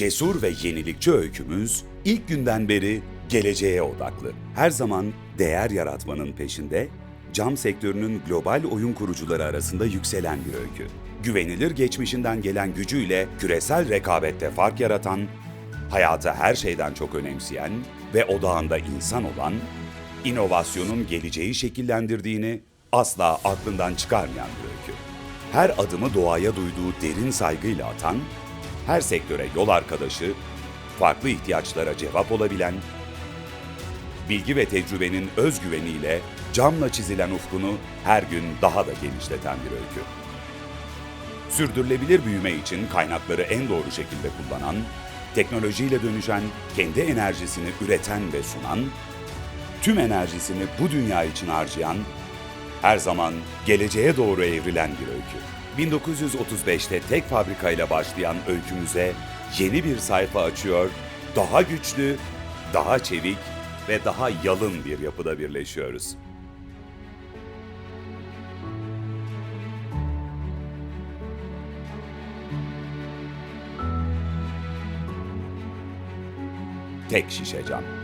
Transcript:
Cesur ve yenilikçi öykümüz ilk günden beri geleceğe odaklı. Her zaman değer yaratmanın peşinde, cam sektörünün global oyun kurucuları arasında yükselen bir öykü. Güvenilir geçmişinden gelen gücüyle küresel rekabette fark yaratan, hayatı her şeyden çok önemseyen ve odağında insan olan, inovasyonun geleceği şekillendirdiğini asla aklından çıkarmayan bir öykü. Her adımı doğaya duyduğu derin saygıyla atan, her sektöre yol arkadaşı, farklı ihtiyaçlara cevap olabilen, bilgi ve tecrübenin özgüveniyle camla çizilen ufkunu her gün daha da genişleten bir öykü. Sürdürülebilir büyüme için kaynakları en doğru şekilde kullanan, teknolojiyle dönüşen, kendi enerjisini üreten ve sunan, tüm enerjisini bu dünya için harcayan, her zaman geleceğe doğru evrilen bir öykü. 1935'te tek fabrikayla başlayan öykümüze yeni bir sayfa açıyor, daha güçlü, daha çevik ve daha yalın bir yapıda birleşiyoruz. Tek şişe cam.